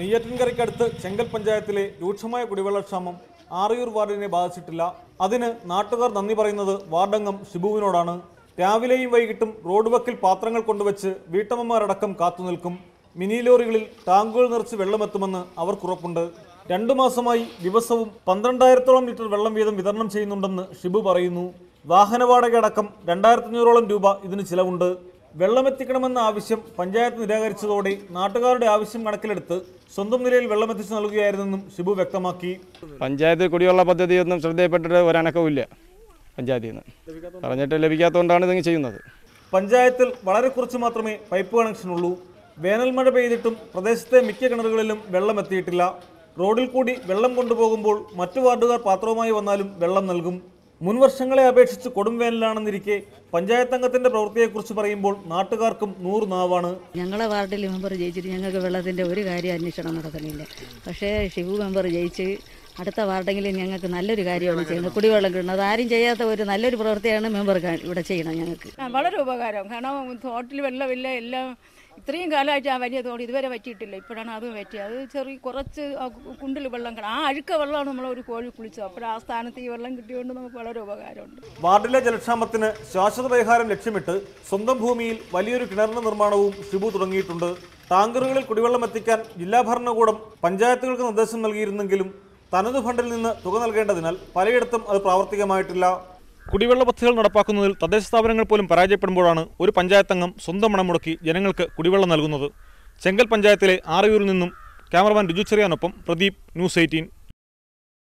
നെയ്യാറ്റിൻകരയ്ക്കടുത്ത് ചെങ്കൽ പഞ്ചായത്തിലെ രൂക്ഷമായ കുടിവെള്ളക്ഷാമം ആറിയൂർ വാർഡിനെ ബാധിച്ചിട്ടില്ല. അതിന് നാട്ടുകാർ നന്ദി പറയുന്നത് വാർഡംഗം ഷിബുവിനോടാണ്. രാവിലെയും വൈകിട്ടും റോഡ് വക്കിൽ പാത്രങ്ങൾ കൊണ്ടുവച്ച് വീട്ടമ്മമാരടക്കം കാത്തുനിൽക്കും മിനി ലോറികളിൽ ടാങ്കുകൾ നിറച്ച് വെള്ളമെത്തുമെന്ന് അവർക്കുറപ്പുണ്ട്. രണ്ടു മാസമായി ദിവസവും പന്ത്രണ്ടായിരത്തോളം ലിറ്റർ വെള്ളം വീതം വിതരണം ചെയ്യുന്നുണ്ടെന്ന് ഷിബു പറയുന്നു. വാഹന വാടകയടക്കം രണ്ടായിരത്തഞ്ഞൂറോളം രൂപ ഇതിന് ചിലവുണ്ട്. വെള്ളമെത്തിക്കണമെന്ന ആവശ്യം പഞ്ചായത്ത് നിരാകരിച്ചതോടെ നാട്ടുകാരുടെ ആവശ്യം കണക്കിലെടുത്ത് സ്വന്തം നിലയിൽ വെള്ളമെത്തിച്ചു നൽകുകയായിരുന്നെന്നും ഷിബു വ്യക്തമാക്കി. പഞ്ചായത്ത് കുടിവെള്ള പദ്ധതിയൊന്നും ശ്രദ്ധയിൽപ്പെട്ടിട്ട് ഒരനക്കവുമില്ല പഞ്ചായത്തിൽ നിന്ന്. പറഞ്ഞിട്ട് ലഭിക്കാത്തതുകൊണ്ടാണ് ഇതിങ്ങനെ ചെയ്യുന്നത്. പഞ്ചായത്തിൽ വളരെ കുറച്ച് മാത്രമേ പൈപ്പ് കണക്ഷനുള്ളൂ. വേനൽ മഴ പെയ്തിട്ടും പ്രദേശത്തെ മിക്ക കിണറുകളിലും വെള്ളം എത്തിയിട്ടില്ല റോഡിൽ കൂടി വെള്ളം കൊണ്ടുപോകുമ്പോൾ മറ്റു വാർഡുകാർ പാത്രവുമായി വന്നാലും വെള്ളം നൽകും. മുൻ വർഷങ്ങളെ അപേക്ഷിച്ച് കൊടും വേനലാണെന്നിരിക്കെ പഞ്ചായത്ത് അംഗത്തിന്റെ പ്രവൃത്തിയെക്കുറിച്ച് പറയുമ്പോൾ നാട്ടുകാർക്കും നൂറ് നാവാണ്. ഞങ്ങളെ വാർഡിൽ മെമ്പർ ജയിച്ചിട്ട് ഞങ്ങൾക്ക് വെള്ളത്തിന്റെ ഒരു കാര്യം അന്വേഷണം നടത്തണില്ല. പക്ഷേ ഷിബു മെമ്പർ ജയിച്ച് അടുത്ത വാർഡെങ്കിലും ഞങ്ങൾക്ക് നല്ലൊരു കാര്യമാണ് ചെയ്യുന്നത്. കുടിവെള്ളം കിട്ടുന്നത് ആരും ചെയ്യാത്ത ഒരു നല്ലൊരു പ്രവൃത്തിയാണ് മെമ്പർ ഇവിടെ ചെയ്യണം ഞങ്ങൾക്ക്. വളരെ ഉപകാരം. കാരണം തോട്ടിൽ വെള്ളമില്ല എല്ലാം ഇത്രയും കാലമായിട്ട് ആ വലിയ തോട് ഇതുവരെ പറ്റിയിട്ടില്ല ഇപ്പോഴാണ് അത് പറ്റിയത് അത് ചെറിയ കുറച്ച് കുണ്ടിൽ വെള്ളം ആ അഴുക്ക വെള്ളമാണ് നമ്മൾ ഒരു കോഴി കുളിച്ചത്. അപ്പോൾ ആ സ്ഥാനത്ത് ഈ വെള്ളം കിട്ടിയതുകൊണ്ട് നമുക്ക് വളരെ ഉപകാരമുണ്ട്. വാർഡിലെ ജലക്ഷാമത്തിന് ശാശ്വത പരിഹാരം ലക്ഷ്യമിട്ട് സ്വന്തം ഭൂമിയിൽ വലിയൊരു കിണറിന്റെ നിർമ്മാണവും ഷിബു തുടങ്ങിയിട്ടുണ്ട്. ടാങ്കറുകളിൽ കുടിവെള്ളം എത്തിക്കാൻ ജില്ലാ ഭരണകൂടം പഞ്ചായത്തുകൾക്ക് നിർദ്ദേശം നൽകിയിരുന്നെങ്കിലും തനത് ഫണ്ടിൽ നിന്ന് തുക നൽകേണ്ടതിനാൽ പലയിടത്തും അത് പ്രാവർത്തികമായിട്ടില്ല. കുടിവെള്ള പദ്ധതികൾ നടപ്പാക്കുന്നതിൽ തദ്ദേശ സ്ഥാപനങ്ങൾ പോലും പരാജയപ്പെടുമ്പോഴാണ് ഒരു പഞ്ചായത്ത് അംഗം സ്വന്തം പണം മുടക്കി ജനങ്ങൾക്ക് കുടിവെള്ളം നൽകുന്നത്. ചെങ്കൽ പഞ്ചായത്തിലെ ആറയൂരിൽ നിന്നും ക്യാമറമാൻ രുജു ചെറിയാനൊപ്പം പ്രദീപ് ന്യൂസ് എയ്റ്റീൻ.